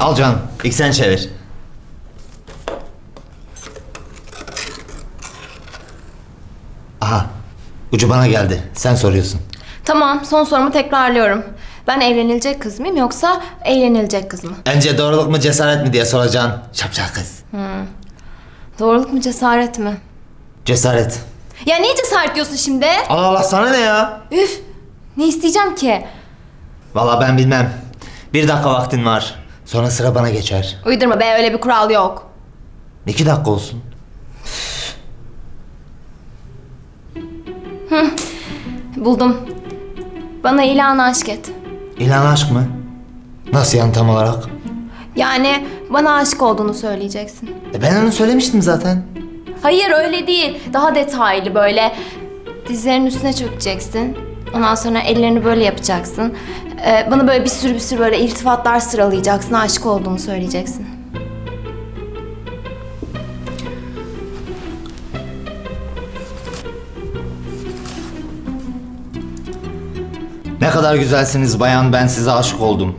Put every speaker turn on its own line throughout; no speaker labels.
Al can. İlk sen çevir. Aha. Ucu bana geldi. Sen soruyorsun.
Tamam, son sorumu tekrarlıyorum. Ben evlenilecek kız mıyım yoksa eğlenilecek kız mı?
Önce doğruluk mu cesaret mi diye soracaksın. Şapşal kız.
Doğruluk mu cesaret mi?
Cesaret.
Ya niye cesaret diyorsun şimdi?
Allah Allah sana ne ya?
Üf! Ne isteyeceğim ki?
Valla ben bilmem. Bir dakika vaktin var. Sonra sıra bana geçer.
Uydurma be öyle bir kural yok.
İki dakika olsun.
Buldum. Bana ilan aşk et.
İlan aşk mı? Nasıl yani tam olarak?
Yani bana aşık olduğunu söyleyeceksin.
E ben onu söylemiştim zaten.
Hayır öyle değil. Daha detaylı böyle. Dizlerin üstüne çökeceksin. Ondan sonra ellerini böyle yapacaksın. Ee, bana böyle bir sürü bir sürü böyle irtifatlar sıralayacaksın. Aşık olduğunu söyleyeceksin.
Ne kadar güzelsiniz bayan ben size aşık oldum.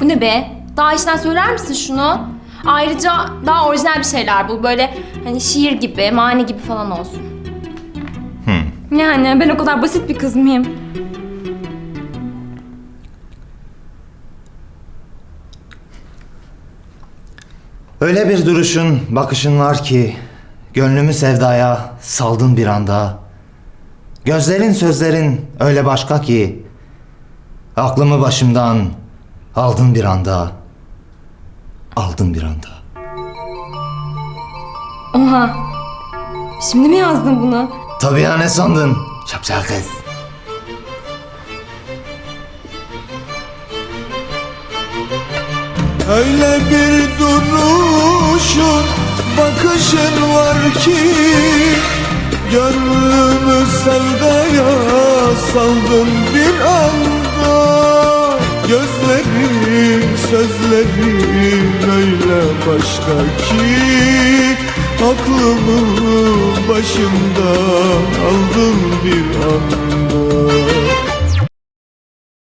Bu ne be? Daha işten söyler misin şunu? Ayrıca daha orijinal bir şeyler bu. Böyle hani şiir gibi, mani gibi falan olsun. Yani ben o kadar basit bir kız mıyım?
Öyle bir duruşun, bakışın var ki gönlümü sevdaya saldın bir anda. Gözlerin sözlerin öyle başka ki aklımı başımdan aldın bir anda. Aldın bir anda.
Oha. Şimdi mi yazdın bunu?
Tabii ya ne sandın? Şapşal kız.
Öyle bir duruşun, bakışın var ki Gönlümü sevdaya saldın bir anda Gözlerin, sözlerin öyle başka ki Aklımı başımdan aldın bir anda